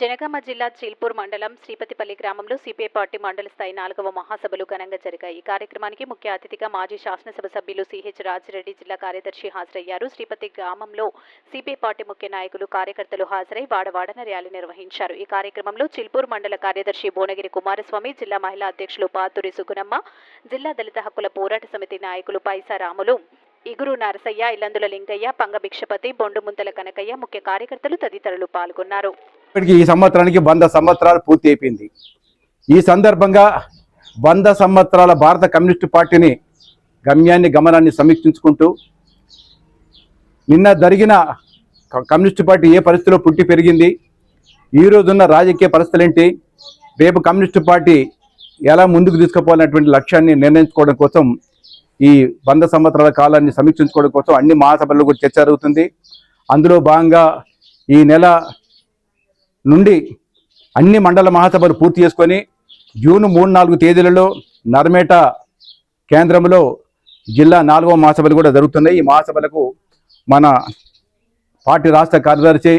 జనగామ జిల్లా చీల్పూర్ మండలం శ్రీపతిపల్లి గ్రామంలో సిపిఐ పార్టీ మండల స్థాయి నాలుగవ మహాసభలు ఘనంగా జరిగాయి. ఈ కార్యక్రమానికి ముఖ్య అతిథిగా మాజీ శాసనసభ సభ్యులు సిహెచ్ రాజిరెడ్డి జిల్లా కార్యదర్శి హాజరయ్యారు. శ్రీపతి గ్రామంలో సిపిఐ పార్టీ ముఖ్య నాయకులు కార్యకర్తలు హాజరై వాడవాడన ర్యాలీ నిర్వహించారు. ఈ కార్యక్రమంలో చిల్పూర్ మండల కార్యదర్శి భువనగిరి కుమారస్వామి జిల్లా మహిళా అధ్యక్షులు పాతూరి సుగుణమ్మ జిల్లా దళిత హక్కుల పోరాట సమితి నాయకులు పైసా రాములు ఇగురు నరసయ్య ఇల్లందుల లింగయ్య పంగ భిక్షపతి బొండుముంతల కనకయ్య ముఖ్య కార్యకర్తలు తదితరులు పాల్గొన్నారు. ఇప్పటికి ఈ సంవత్సరానికి వంద సంవత్సరాలు పూర్తి అయిపోయింది. ఈ సందర్భంగా వంద సంవత్సరాల భారత కమ్యూనిస్టు పార్టీని గమ్యాన్ని గమనాన్ని సమీక్షించుకుంటూ నిన్న జరిగిన కమ్యూనిస్టు పార్టీ ఏ పరిస్థితిలో పుట్టి పెరిగింది ఈ రోజున్న రాజకీయ పరిస్థితులు ఏంటి రేపు కమ్యూనిస్టు పార్టీ ఎలా ముందుకు తీసుకుపోవాలనేటువంటి లక్ష్యాన్ని నిర్ణయించుకోవడం కోసం ఈ వంద సంవత్సరాల కాలాన్ని సమీక్షించుకోవడం కోసం అన్ని మహాసభల్లో కూడా చర్చ జరుగుతుంది. అందులో భాగంగా ఈ నెల నుండి అన్ని మండల మహాసభలు పూర్తి చేసుకొని జూన్ మూడు నాలుగు తేదీలలో నర్మేట కేంద్రంలో జిల్లా నాలుగవ మహాసభలు కూడా జరుగుతున్నాయి. ఈ మహాసభలకు మన పార్టీ రాష్ట్ర కార్యదర్శి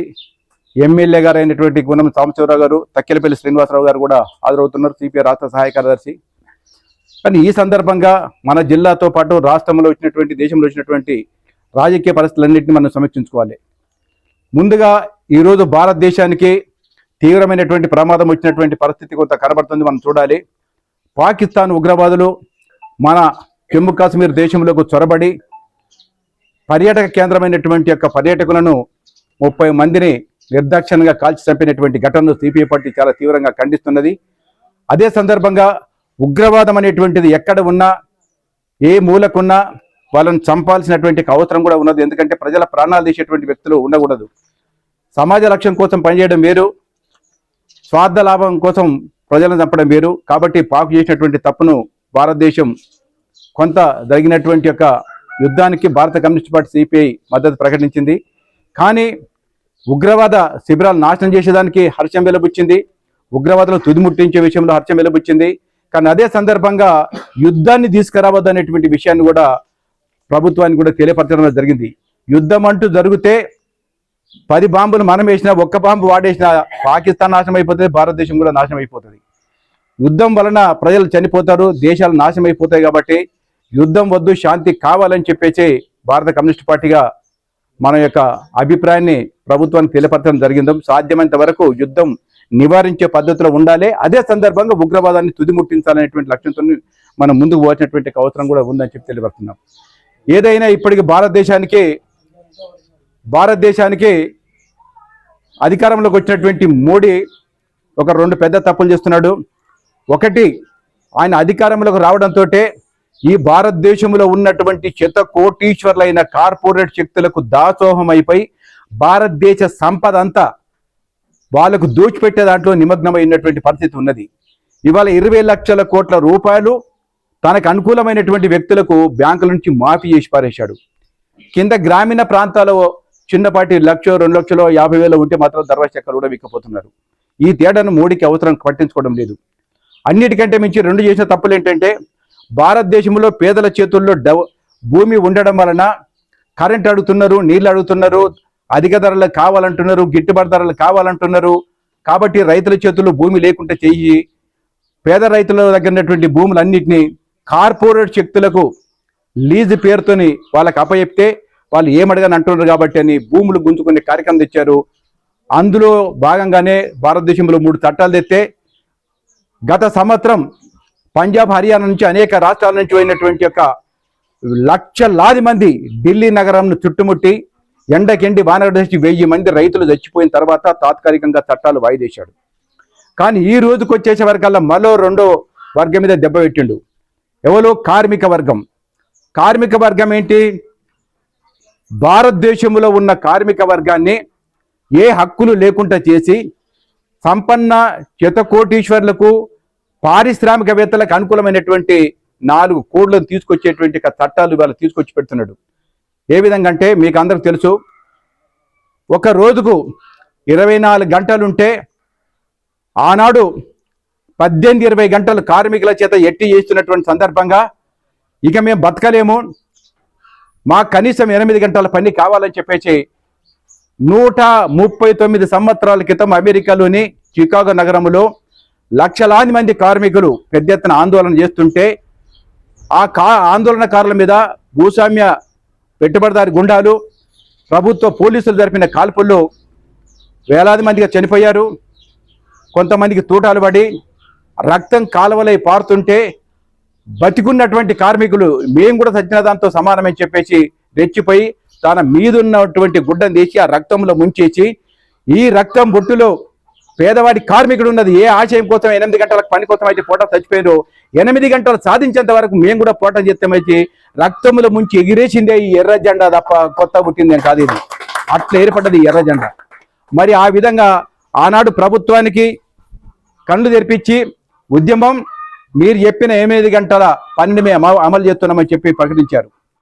ఎమ్మెల్యే గారు అయినటువంటి గుణం సాంబశివరావు గారు తక్కెలపల్లి శ్రీనివాసరావు గారు కూడా హాజరవుతున్నారు సిపిఐ రాష్ట్ర సహాయ కార్యదర్శి. కానీ ఈ సందర్భంగా మన జిల్లాతో పాటు రాష్ట్రంలో వచ్చినటువంటి దేశంలో వచ్చినటువంటి రాజకీయ పరిస్థితులన్నింటినీ మనం సమీక్షించుకోవాలి. ముందుగా ఈరోజు భారతదేశానికి తీవ్రమైనటువంటి ప్రమాదం వచ్చినటువంటి పరిస్థితి కొంత కనబడుతుంది. మనం చూడాలి. పాకిస్తాన్ ఉగ్రవాదులు మన జమ్మూ కాశ్మీర్ దేశంలోకి చొరబడి పర్యాటక కేంద్రమైనటువంటి యొక్క పర్యాటకులను ముప్పై మందిని నిర్దాక్షిణంగా కాల్చి చంపినటువంటి ఘటనను సిపిఐ పార్టీ చాలా తీవ్రంగా ఖండిస్తున్నది. అదే సందర్భంగా ఉగ్రవాదం అనేటువంటిది ఎక్కడ ఉన్నా ఏ మూలకున్నా వాళ్ళని చంపాల్సినటువంటి అవసరం కూడా ఉన్నది. ఎందుకంటే ప్రజల ప్రాణాలు తీసేటువంటి వ్యక్తులు ఉండకూడదు. సమాజ లక్ష్యం కోసం పనిచేయడం వేరు. స్వార్థ లాభం కోసం ప్రజలను చంపడం వేరు. కాబట్టి పాకు చేసినటువంటి తప్పును భారతదేశం కొంత జరిగినటువంటి యొక్క యుద్ధానికి భారత కమ్యూనిస్ట్ పార్టీ సిపిఐ మద్దతు ప్రకటించింది. కానీ ఉగ్రవాద శిబిరాలు నాశనం చేసేదానికి హర్షం వెలుబుచ్చింది. ఉగ్రవాదులు తుదిముట్టించే విషయంలో హర్షం వెలుబుచ్చింది. కానీ అదే సందర్భంగా యుద్ధాన్ని తీసుకురావద్దు అనేటువంటి విషయాన్ని కూడా ప్రభుత్వానికి కూడా తెలియపరచడం జరిగింది. యుద్ధం అంటూ జరిగితే పది బాంబులు మనం వేసినా ఒక్క బాంబు వాడేసినా పాకిస్తాన్ నాశనం అయిపోతుంది భారతదేశం కూడా నాశనం అయిపోతుంది యుద్ధం వలన ప్రజలు చనిపోతారు దేశాలు నాశనం అయిపోతాయి కాబట్టి యుద్ధం వద్దు శాంతి కావాలని చెప్పేసి భారత కమ్యూనిస్ట్ పార్టీగా మన యొక్క అభిప్రాయాన్ని ప్రభుత్వానికి తెలియపరచడం జరిగింది. సాధ్యమైనంత వరకు యుద్ధం నివారించే పద్ధతిలో ఉండాలి. అదే సందర్భంగా ఉగ్రవాదాన్ని తుదిముట్టించాలనేటువంటి లక్ష్యంతో మనం ముందుకు పోసినటువంటి అవసరం కూడా ఉందని చెప్పి తెలియపడుతున్నాం ఏదైనా ఇప్పటికి భారతదేశానికి భారతదేశానికి అధికారంలోకి వచ్చినటువంటి మోడీ ఒక రెండు పెద్ద తప్పులు చేస్తున్నాడు. ఒకటి ఆయన అధికారంలోకి రావడంతో ఈ భారతదేశంలో ఉన్నటువంటి శత కోటీశ్వర్లైన కార్పొరేట్ శక్తులకు దాసోహం అయిపోయి భారతదేశ సంపద అంతా వాళ్ళకు దోచిపెట్టే దాంట్లో నిమగ్నమైనటువంటి పరిస్థితి ఉన్నది. ఇవాళ ఇరవై లక్షల కోట్ల రూపాయలు తనకు అనుకూలమైనటువంటి వ్యక్తులకు బ్యాంకుల నుంచి మాఫీ చేసి పారేశాడు. కింద గ్రామీణ ప్రాంతాల్లో చిన్నపాటి లక్ష రెండు లక్షలు యాభై వేలు ఉంటే మాత్రం దర్వాజ చెక్కలు కూడా విక్కపోతున్నారు. ఈ తేడాను మోడీకి అవసరం పట్టించుకోవడం లేదు. అన్నిటికంటే మించి రెండు చేసిన తప్పులు ఏంటంటే భారతదేశంలో పేదల చేతుల్లో భూమి ఉండడం వలన కరెంట్ అడుగుతున్నారు నీళ్ళు అడుగుతున్నారు అధిక ధరలు కావాలంటున్నారు గిట్టుబాటు ధరలు కావాలంటున్నారు. కాబట్టి రైతుల చేతుల్లో భూమి లేకుండా చెయ్యి. పేద రైతుల దగ్గర ఉన్నటువంటి భూములన్నింటినీ కార్పొరేట్ శక్తులకు లీజు పేరుతోని వాళ్ళకి అప్పచెప్తే వాళ్ళు ఏమడగని అంటున్నారు కాబట్టి అని భూములు గుంజుకునే కార్యక్రమం తెచ్చారు. అందులో భాగంగానే భారతదేశంలో మూడు చట్టాలు తెస్తే గత సంవత్సరం పంజాబ్ హర్యానా నుంచి అనేక రాష్ట్రాల నుంచి పోయినటువంటి యొక్క లక్షలాది మంది ఢిల్లీ నగరంను చుట్టుముట్టి ఎండకెండి వానగడేసి వెయ్యి మంది రైతులు చచ్చిపోయిన తర్వాత తాత్కాలికంగా చట్టాలు వాయిదేశాడు. కానీ ఈ రోజుకు వచ్చేసే వరకల్లా మరో రెండో వర్గం మీద దెబ్బ పెట్టిండు. ఎవరో కార్మిక వర్గం? కార్మిక వర్గం ఏంటి? భారతదేశంలో ఉన్న కార్మిక వర్గాన్ని ఏ హక్కులు లేకుండా చేసి సంపన్న శతకోటీశ్వర్లకు పారిశ్రామికవేత్తలకు అనుకూలమైనటువంటి నాలుగు కోడ్లను తీసుకొచ్చేటువంటి చట్టాలు ఇవాళ తీసుకొచ్చి పెడుతున్నాడు. ఏ విధంగా అంటే మీకు అందరికి తెలుసు ఒక రోజుకు ఇరవై నాలుగు గంటలుంటే ఆనాడు పద్దెనిమిది ఇరవై గంటలు కార్మికుల చేత ఎట్టి చేస్తున్నటువంటి సందర్భంగా ఇక మేము బతకలేము మాకు కనీసం ఎనిమిది గంటల పని కావాలని చెప్పేసి నూట ముప్పై తొమ్మిది సంవత్సరాల క్రితం అమెరికాలోని చికాగో నగరంలో లక్షలాది మంది కార్మికులు పెద్ద ఎత్తున ఆందోళన చేస్తుంటే ఆ కా ఆందోళనకారుల మీద భూస్వామ్య పెట్టుబడిదారి గుండాలు ప్రభుత్వ పోలీసులు జరిపిన కాల్పుల్లో వేలాది మందిగా చనిపోయారు. కొంతమందికి తూటాలు పడి రక్తం కాలువలై పారుతుంటే బతికున్నటువంటి కార్మికులు మేము కూడా సచ్చిన దాంతో సమానమని చెప్పేసి రెచ్చిపోయి తన మీదున్నటువంటి గుడ్డను తీసి ఆ రక్తంలో ముంచేసి ఈ రక్తం బొట్టులో పేదవాడి కార్మికుడు ఉన్నది ఏ ఆశయం కోసం ఎనిమిది గంటలకు పని కోసం అయితే పోటా చచ్చిపోయారు ఎనిమిది గంటలు సాధించేంత వరకు మేము కూడా పోటా చేస్తామైతే రక్తంలో ముంచి ఎగిరేసిందే ఈ ఎర్ర జెండా తప్ప కొత్త పుట్టిందేం కాదు ఇది. అట్లా ఏర్పడ్డది ఎర్ర జెండా. మరి ఆ విధంగా ఆనాడు ప్రభుత్వానికి కళ్ళు తెరిపించి ఉద్యమం మీరు చెప్పిన ఎనిమిది గంటల పనిని మేము అమలు చేస్తున్నామని చెప్పి ప్రకటించారు.